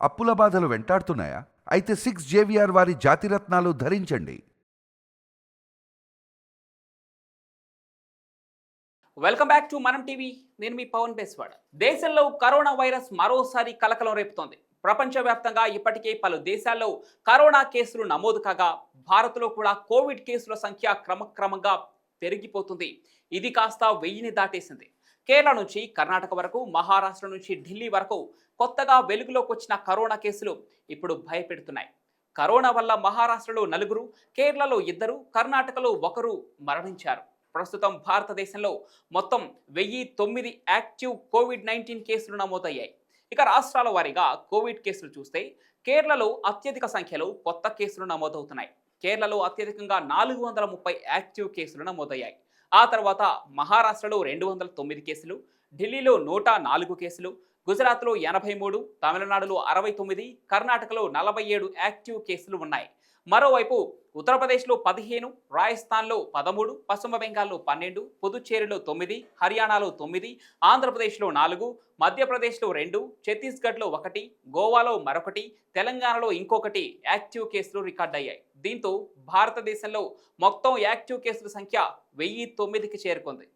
అప్పుల బాధలు వెంటాడుతున్నాయా? అయితే సిక్స్ జేవిఆర్ వారి జాతిరత్నాలు ధరించండి. వెల్కమ్ బ్యాక్ టు మనం టీవీ నేను మీ పవన్ బేస్వాడ్. దేశంలో కరోనా వైరస్ మరోసారి కలకలం రేపుతోంది. ప్రపంచవ్యాప్తంగా ఇప్పటికే పలు దేశాల్లో కరోనా కేసులు నమోదు కాగా భారత్లో కూడా కోవిడ్ కేసుల సంఖ్య క్రమక్రమంగా పెరిగిపోతుంది. ఇది కాస్త వెయ్యిని దాటేసింది. కేరళ నుంచి కర్ణాటక వరకు మహారాష్ట్ర నుంచి ఢిల్లీ వరకు కొత్తగా వెలుగులోకి వచ్చిన కరోనా కేసులు ఇప్పుడు భయపెడుతున్నాయి. కరోనా వల్ల మహారాష్ట్రలో నలుగురు కేరళలో ఇద్దరు కర్ణాటకలో ఒకరు మరణించారు. ప్రస్తుతం భారతదేశంలో మొత్తం వెయ్యి తొమ్మిది యాక్టివ్ కోవిడ్ నైన్టీన్ కేసులు నమోదయ్యాయి. ఇక రాష్ట్రాల వారీగా కోవిడ్ కేసులు చూస్తే కేరళలో అత్యధిక సంఖ్యలో కొత్త కేసులు నమోదవుతున్నాయి. కేరళలో అత్యధికంగా నాలుగు వందల ముప్పై యాక్టివ్ కేసులు నమోదయ్యాయి. ఆ తర్వాత మహారాష్ట్రలో రెండు వందల తొమ్మిది కేసులు ఢిల్లీలో నూట నాలుగు కేసులు గుజరాత్లో ఎనభై మూడు తమిళనాడులో అరవై తొమ్మిది కర్ణాటకలో నలభై ఏడు యాక్టివ్ కేసులు ఉన్నాయి. మరోవైపు ఉత్తరప్రదేశ్లో పదిహేను రాజస్థాన్లో పదమూడు పశ్చిమ బెంగాల్లో పన్నెండు పుదుచ్చేరిలో తొమ్మిది హర్యానాలో తొమ్మిది ఆంధ్రప్రదేశ్లో నాలుగు మధ్యప్రదేశ్లో రెండు ఛత్తీస్గఢ్లో ఒకటి గోవాలో మరొకటి తెలంగాణలో ఇంకొకటి యాక్టివ్ కేసులు రికార్డయ్యాయి. దీంతో భారతదేశంలో మొత్తం యాక్టివ్ కేసుల సంఖ్య వెయ్యి తొమ్మిదికి చేరుకుంది.